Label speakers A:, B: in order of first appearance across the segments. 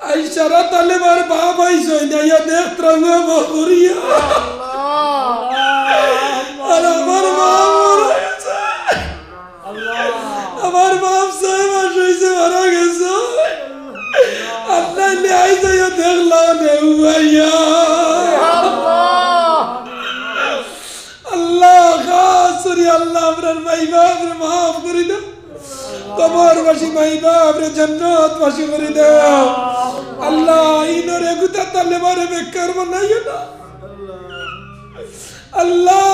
A: I সারা তালেবার বাপ আইসো ইয়া দেখ ত্রঙ্গ বকুরিয়া আর আমার মরে গেছে। আমার বাপ ছয় মাস হয়েছে মারা গেছে। আল্লাহ আই যাইয়া দেখলাম নেউ ভাইয়া। আল্লাহ। খাসরি আল্লাহ আপনার মাই বাপরে মাফ করে দাও কবরবাসী মাই বাপরে জান্নাত বাসী করে দাও। আল্লাহ ইনরে গুতা তালে মারে বেকার বানাইও না। আল্লাহ,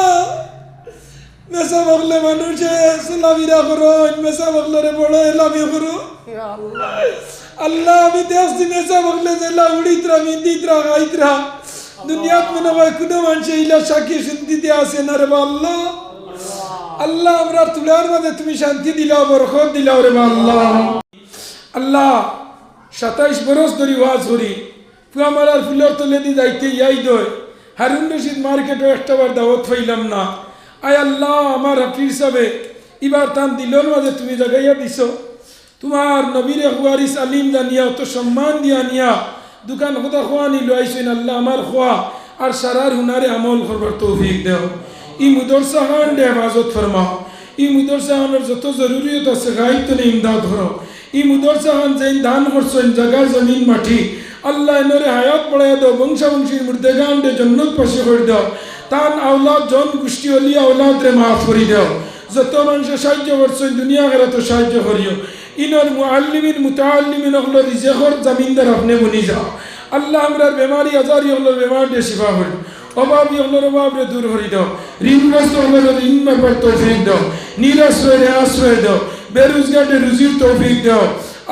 A: মেসা বগলে মানুষে সালামিরা করো মেসা বগলরে বড় এলামি করো। আল্লাহ, আমি দেখছি মেসা বগলে জেলা উড়িতরা মিন্দিতরা গাইতরা দুনিয়াত মনে হয় কোনো মানুষ ইলা সাক্ষী শুনতে আসে না রে আল্লাহ আল্লাহ, আমরা তুলার মাঝে তুমি শান্তি দিলাও, বরকত দিলাও রে আল্লাহ আল্লাহ, সাতাইশ বরস ধরি ওয়াজ করি। ফুয়ামারার ফুলের তলে দি যাইতে ইয়াই দয় হারুন রশিদ মার্কেটও একটা বার দাওয়াত পাইলাম না। আয় আল্লাহ, আমার হাফিজ সাবে এবার তান দিলর মাঝে তুমি জাগাইয়া দিছ। তোমার নবীর হুয়ারিস আলিম জানিয়া, অত সম্মান দিয়া নিয়া, দোকান খোদা খোয়া নিল, আইসেন আল্লাহ, আমার খোয়া, আর সারার হুনারে আমল করবার তৌফিক দেও। ই মুদরসা দে হেফাজত ফরমাও ই মুদরসা খানের যত জরুরিয়ত আছে গাইত ইমদাদ ধরো ই মুদরসা খান যেন দান করছেন জাগা জমিন মাটি আল্লাহ এনরে হায়াত পড়াই দাও বংশা বংশীর মুর্দেগান দে জন্নত পাশে করে দাও তান আওলাদ জন গোষ্ঠী অলিয়া আওলাদ রে মাফ করে দাও যত মানুষ সাহায্য করছেন দুনিয়া ঘরে তো সাহায্য করিও ইনর মুআল্লিমিন মুতাআল্লিমিন হলো রিজেকর জামিনদার আপনি বনি যাও আল্লাহ আমরার বেমারি আজারি হলো বেমার দিয়ে শিফা করি অভাবী রে দূর করি দাও ঋণগ্রস্ত হলো ঋণ তৌফিক দাও। নিরাশ্রয় রে আশ্রয় দাও। বেরোজগারে রুজির তৌফিক দাও।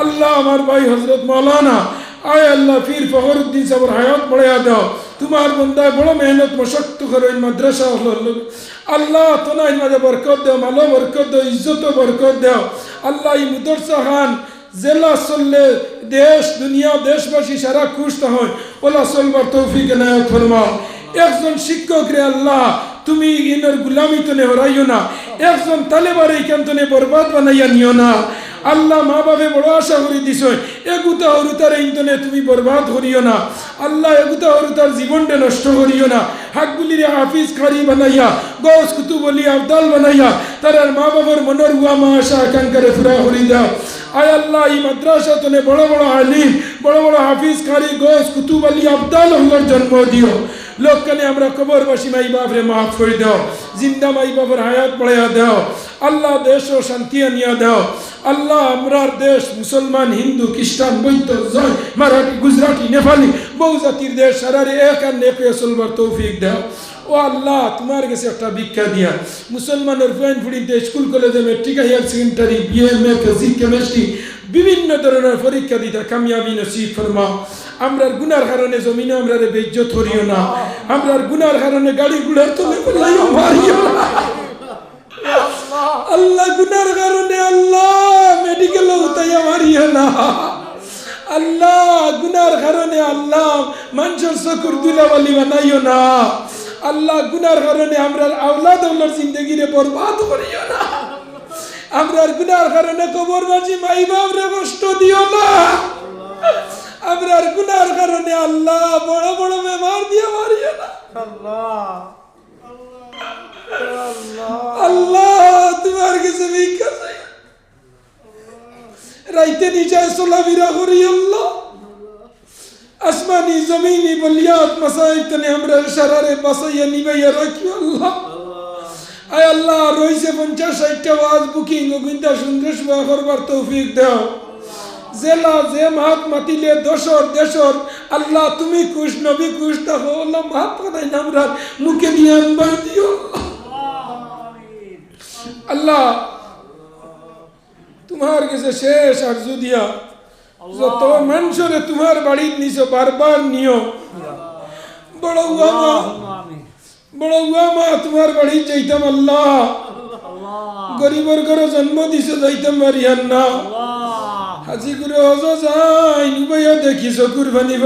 A: আল্লাহ আমার ভাই হজরত মৌলানা আয় আল্লাহ ফির ফখরুদ্দিন সাবর হায়াত বড়াইয়া দাও। তোমার বন্দায় বড় মেহনত মশক্ত করো মাদ্রাসা আল্লাহ তোনা ইন মাঝে বরকত দাও, মালো বরকত দাও, ইজ্জত বরকত দাও। আল্লাহ এই মুদরসা খান, জেলা চললে দেশ, দুনিয়া, দেশবাসী সারা খুশ হয়। ওলা চলবার তৌফিক এনায়ত ফরমাও। একজন শিক্ষক রে আল্লাহ, তুমি ইনর গুলামি তো নে হরাইও না। একজন তালেবার এইখান তো নে বরবাদ বানাইয়া নিও না। আল্লাহ মা বাপে বড় আশা করি দিছ, এগুতা হরুতার ইন্তনে তুমি বরবাদ করিও না। আল্লাহ এগুতা হরুতার জীবনটা নষ্ট করিও না। হাকগুলির হাফিজ খারি বানাইয়া গস কুতু বলি আবদাল বানাইয়া, তার মা বাবার মনের হুয়া মা আশা আকাঙ্ক্ষারে ফুরা করি দাও আয় আল্লাহ, এই মাদ্রাসা তনে বড় বড় আলিম, বড় বড় হাফিজ খারি গোস কুতুব আলী আবদাল হলার জন্ম দিও। লোকখানে আমরা কবরবাসী মাই বাপরে মাফ করে দাও। জিন্দা মাই বাপের হায়াত পড়াইয়া দাও। আল্লাহ দেশ ও শান্তি আনিয়া দাও। আল্লাহ আমরার দেশ মুসলমান, হিন্দু, খ্রিস্টান বৈদ্য জয় মারাঠি, গুজরাটি, নেপালি বহু জাতির দেশ, সারারে এক আর নেপে চলবার তৌফিক দাও। ও আল্লাহ, তোমার কাছে একটা ভিক্ষা দিয়া। মুসলমানের পয়েন্ট ফুড়িতে স্কুল, কলেজে matric higher secondary BA M A physics, chemistry, বিভিন্ন ধরনের পরীক্ষা দিতে, কামিয়াবি নসিব ফরমাও। আমরার গুনার কারণে জমিনে আমরা বেজ্জত করিও না। আমরার গুনার কারণে গাড়ি গুলার তলে আল্লাহ গুনার কারণে আল্লাহ মেডিকেল না। আল্লাহ গুনার কারণে আল্লাহ মানুষের চকুর দুলাবালি বানাইও না। আল্লাহ গুনার কারণে আমরা আওলাদ আল্লাহর জিন্দগিরে বরবাদ করিও না। আমরার গুনার কারণে কবরবাসী মাই বাবরে কষ্ট দিও না। আমরার গুনার কারণে আল্লাহ বড় বড় বেমার দিয়ে মারিও না। আল্লাহ তোমার কাছে ভিক্ষা চাই রাইতে নিচায় সোলাবিরা করি আল্লাহ। আসমানি জমিনি বলিয়াত মাসাইক তনে আমরা সারারে বাসাইয়া নিবাইয়া রাখি আল্লাহ। আয় আল্লাহ, রইছে পঞ্চাশ ষাটটা ওয়াজ বুকিং, গোবিন্দা সুন্দর করবার তৌফিক দাও। জেলা যে মাহাত মাতিলে দশর দেশর আল্লাহ তুমি খুশ নবী খুশ থাকো আল্লাহ মাহাত কথাই নামরার মুখে নিয়ে আনবার দিও। আল্লাহ তোমার কাছে শেষ আর দিয়া যত মানুষরে তোমার বাড়ির নিছো বারবার নিও। বড় উয়া মা বড় উয়া মা তোমার বাড়ি যাইতাম আল্লাহ। গরিবর ঘরে জন্ম দিছে যাইতাম মারিয়ান না হাজি করে হজ যাই নুবাইয়া দেখি চকুর ভানি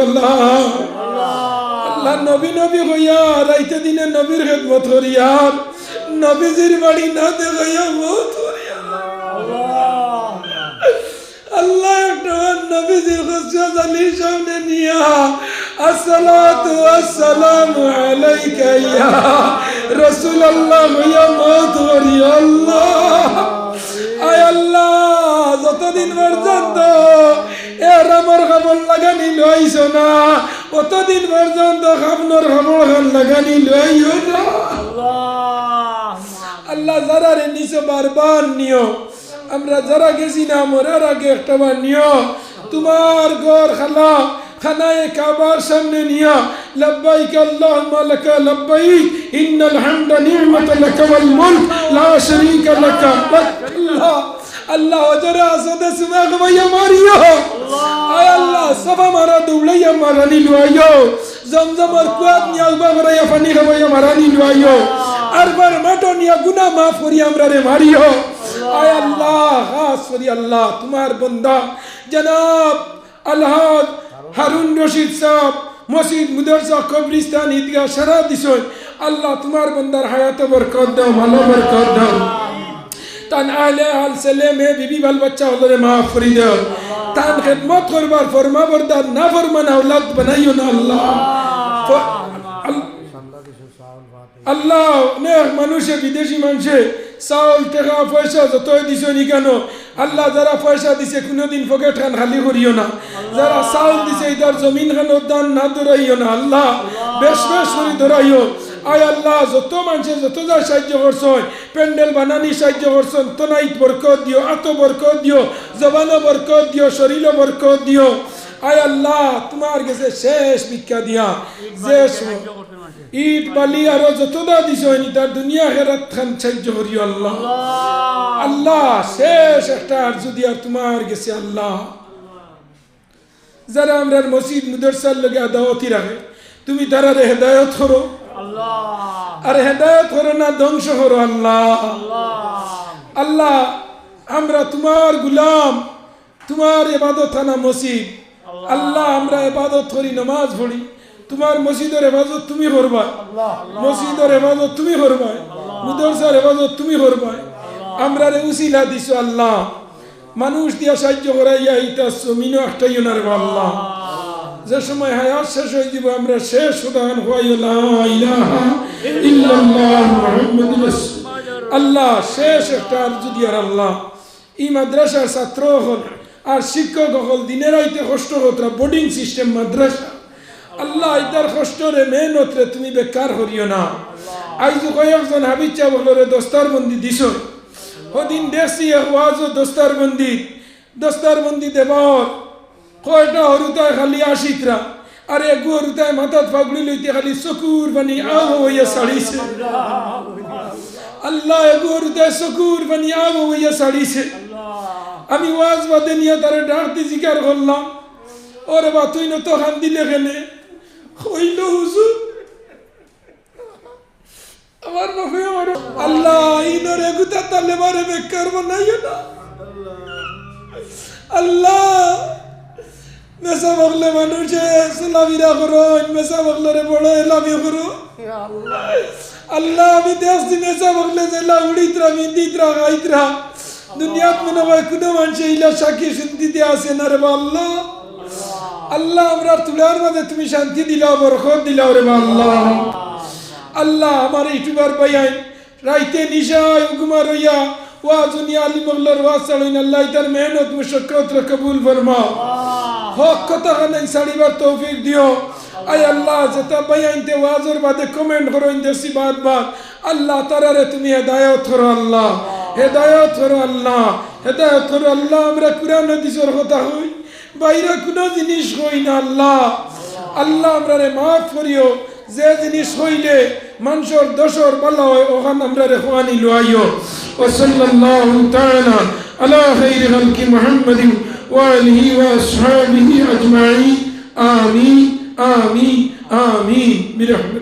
A: আল্লাহ, নবী নবী হইয়া, রাইতে দিনে নবীর খেদমত করিয়ার নবীজির বাড়ি না দেখাইয়া বহুত করিয়া। আল্লাহ, একটা নবীজির খুশিয়ত আলীর সামনে নিয়া, আসসালাতু আসসালামু আলাইকা ইয়া। রাসূলুল্লাহ ইয়া মাতওয়ারি আল্লাহ। খবর লাগানি লইছো না। অতদিন পর্যন্ত খাবনোর খবর লাগানি লইও না। আল্লাহ যারা রে নিছো বারবার নিও। আমরা যারা গেছি না মরার আগে একটা বার নিও। তোমার ঘর খালা খানায় কাবার সামনে নিয়া আল্লাহুম্মা লাকা লব্বাইক ইন্নাল হামদা নি'মাতা লাকা ওয়াল মুলক লা শারীকা লাকা। আল্লাহ আল্লাহ হজরে আসদে সুমা গবাইয়া মারিও আয় আল্লাহ সবা মারা দৌড়াইয়া মারানি লুয়াইও জমজমর কুয়াত নিয়া উবা করাইয়া পানি গবাইয়া মারানি লুয়াইও আরবার মাটো নিয়া গুনা মাফ করি আমরা রে মারিও আয় আল্লাহ আল্লাহ তোমার বন্দা জনাব আলহাদ হারুন রশিদ সাহেব মসজিদ মুদরসা কবরিস্তান ঈদগাহ সারা দিছই আল্লাহ তোমার বন্দার হায়াতে বরকত দাও ভালো বরকত দাও তান আহলে আল ছেলে মেয়ে বিবি বাল বাচ্চা মাফ করে দাও তান খেদমত করবার ফরমা বরদার না ফরমান আওলাদ বানাইও না আল্লাহ। আল্লাহ অনেক মানুষে বিদেশি মানুষে চাউল টাকা পয়সা যতই দিছ নি কেন আল্লাহ যারা পয়সা দিছে কোনোদিন পকেট খান খালি করিও না। যারা চাউল দিছে ইদার জমিন খান দান না ধরাইও না আল্লাহ। বেশ বেশ করে ধরাইও। আয় আল্লাহ যত মানুষে যত যা সাহায্য করছেন প্যান্ডেল বানানি সাহায্য করছেন তনাইত বরকত দিও আত বরকত দিও জবানো বরকত দিও শরীরও বরকত দিও। আয় আল্লাহ তোমার গেছে শেষ ভিক্ষা দিয়া যে ইট বালি আরও যতটা দিছ হয়নি তার দুনিয়া হেরাত খান সাহায্য করিও আল্লাহ। আল্লাহ। শেষ একটা আর্য দিয়া তোমার গেছে আল্লাহ। যারা আমরা মসজিদ মুদরসার লগে আদাওয়াতি রাখে তুমি তারা হেদায়ত করো। আর হেদায়ত করো না ধ্বংস করো আল্লাহ। আল্লাহ। আমরা তোমার গুলাম তোমার এবাদত থানা মসজিদ। আল্লাহ। আমরা এবাদত করি নমাজ পড়ি। তোমার মসজিদের হেফাজত তুমি করবা মসজিদের হেফাজত তুমি করবা মুদরসার হেফাজত তুমি করবা আমরা রে উসিলা দিছো আল্লাহ। মানুষ দিয়া সাহায্য করাইয়া ইতা জমিনও একটাই না রে আল্লাহ। যে সময় হায়াত শেষ হয়ে যাব আমরা শেষ উদাহরণ হওয়াই আল্লাহ শেষ একটা আরজু দিয়ার আল্লাহ। এই মাদ্রাসার ছাত্র হল আর শিক্ষক হল দিনের আইতে কষ্ট হতরা বোর্ডিং সিস্টেম মাদ্রাসা। আল্লাহ ইতার কষ্টরে মেহনত রে তুমি বেকার হরিও না। আইজ কয়েকজন হাবিজ চা বলরে দস্তার বন্দি দিছ হদিন দেখছি ওয়াজও দস্তার বন্দি দস্তার বন্দি দেবর। কয়টা হরুতায় খালি আশিতরা, আর এগু হরুতায় মাথাত ফাগড়ি লইতে খালি চকুর বানি আহ হইয়া সাড়িছে। আল্লাহ এগু হরুতায় চকুর বানি আহ হইয়া সাড়িছে। আমি ওয়াজ বাদে নিয়ে তারে ডাক দি জিকার করলাম। ওরে বা তুই নত খান দিলে খেলে হইল হুজুর, আমার বাপে আমার আল্লাহ ইনর এগুতা তালে মারে বেকার বানাইও না। আল্লাহ মেসা বগলে মানুষে লাভিরা করো মেসা বগলরে বড় লাভি করো আল্লাহ আমি দেশ দি মেসা বগলে যে লাউড়িতরা মিন্দিতরা গাইতরা দুনিয়াত মনে হয় কোনো মানুষ ইলা সাক্ষী শুনতে আসে না রে আল্লাহ আল্লাহ আমরা তুলার মাঝে তুমি শান্তি দিলাও বরকত দিলাও রে আল্লাহ আল্লাহ আমার ইউটিউবার পাইয়াই রাইতে নিশায় উগুমা রইয়া ওয়া দুনিয়া আলী মগলার ওয়া সালাইন আল্লাহ তার মেহনত মুশাক্কাত কবুল ফরমাও হক কথা খানাই সারিবার তৌফিক দিও। আই আল্লাহ, যেটা বাইনতে ওয়াজর বাদে কমেন্ট করো দেশি বাদ বাদ আল্লাহ তারারে তুমি হেদায়ত করো আল্লাহ। হেদায়ত করো আল্লাহ। হেদায়ত করো আল্লাহ, আমরা কুরআন হাদিসের কথা হই, বাইরে কোনো জিনিস হই না আল্লাহ। আল্লাহ আমরা রে মাফ করিও, যে জিনিস হইলে মানুষের দোষর বলা হয় ওখান আমরা রে খোয়ানি লোয়াইও। ও সাল্লাল্লাহু তাআলা আলা খাইরি খালকি মুহাম্মাদিন وآله وأصحابه أجمعين. آمين. آمين. آمين. برحمة